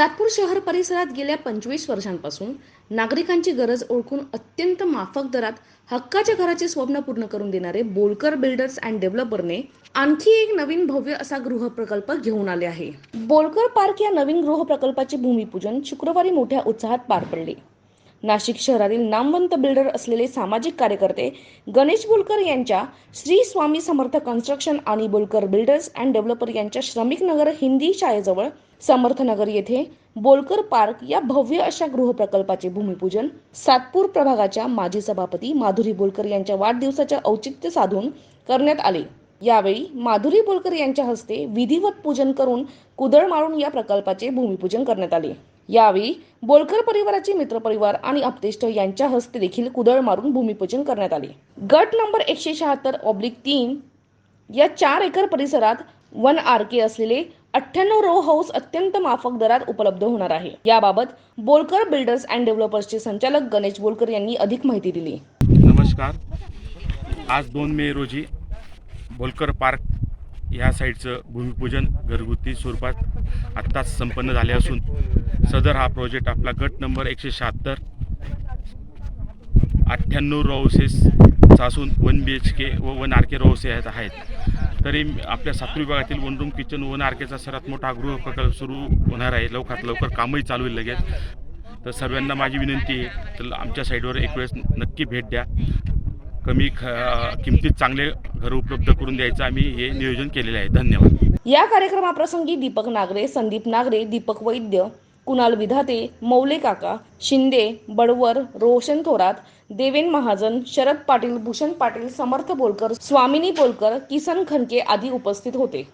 सातपूर शहर परिसरात गेल्या पंचवीस वर्षांपासून नागरिकांची गरज ओळखून अत्यंत माफक दरात हक्काच्या घराचे स्वप्न पूर्ण करून देणारे बोलकर बिल्डर्स अँड डेव्हलपरने आणखी एक नवीन भव्य असा गृहप्रकल्प घेऊन आले आहे. बोलकर पार्क या नवीन गृहप्रकल्पाचे भूमिपूजन शुक्रवारी मोठ्या उत्साहात पार पडले. नाशिक शहरातील नामवंत बिल्डर असलेले सामाजिक कार्यकर्ते गणेश बोलकर यांच्या श्री स्वामी समर्थ कन्स्ट्रक्शन आणि बोलकर बिल्डर्स अँड डेव्हलपर यांच्या श्रमिक नगर हिंदी शाळेजवळ समर्थनगर येथे बोलकर पार्क या भव्य अशा गृहप्रकल्पाचे भूमिपूजन सातपूर प्रभागाच्या माजी सभापती माधुरी बोलकर यांच्या वाढदिवसाच्या औचित्य साधून करण्यात आले. यावेळी माधुरी बोलकर यांच्या हस्ते विधिवत पूजन करून कुदळ मारून या प्रकल्पाचे भूमिपूजन करण्यात आले. यावेळी बोलकर परिवाराचे मित्रपरिवार आणि आप्तेष्ट यांच्या हस्ते देखील कुदळ मारून भूमिपूजन करण्यात आले. गट नंबर एकशे शहात्तर ऑब्लिक तीन या चार एकर परिसरात वन आर के असलेले अठ्ठ्याण्णव रो हाऊस अत्यंत माफक दरात उपलब्ध होणार आहे. याबाबत बोलकर बिल्डर्स अँड डेव्हलपर्सचे संचालक गणेश बोलकर यांनी अधिक माहिती दिली. नमस्कार. आज दोन मे रोजी बोलकर पार्क या साईडचं भूमिपूजन घरगुती स्वरूपात आत्ताच संपन्न झाले असून सदर हा प्रोजेक्ट आपला गट नंबर एकशे शहात्तर अठ्ठ्याण्णव रोसेस असून वन बी एच के व वन आर के रोसे आहेत तरी आपल्या सातवी विभागातील one room kitchen one R केचा सर्वात मोठा गृह प्रकल्प सुरू होणार आहे. लवकरात लवकर कामही चालू होईल लगेच. तर सर्वांना माझी विनंती आहे तर आमच्या साईडवर एक वेळेस नक्की भेट द्या. कमी ख किमतीत चांगले घर उपलब्ध करून द्यायचं आम्ही हे नियोजन केलेले आहे. धन्यवाद. या कार्यक्रमाप्रसंगी दीपक नागरे संदीप नागरे दीपक वैद्य कुणाल विधाते मौले काका शिंदे बडवर रोशन थोरात देवेन महाजन शरद पाटील भूषण पाटील समर्थ बोलकर स्वामिनी बोलकर किसन खनके आदी उपस्थित होते.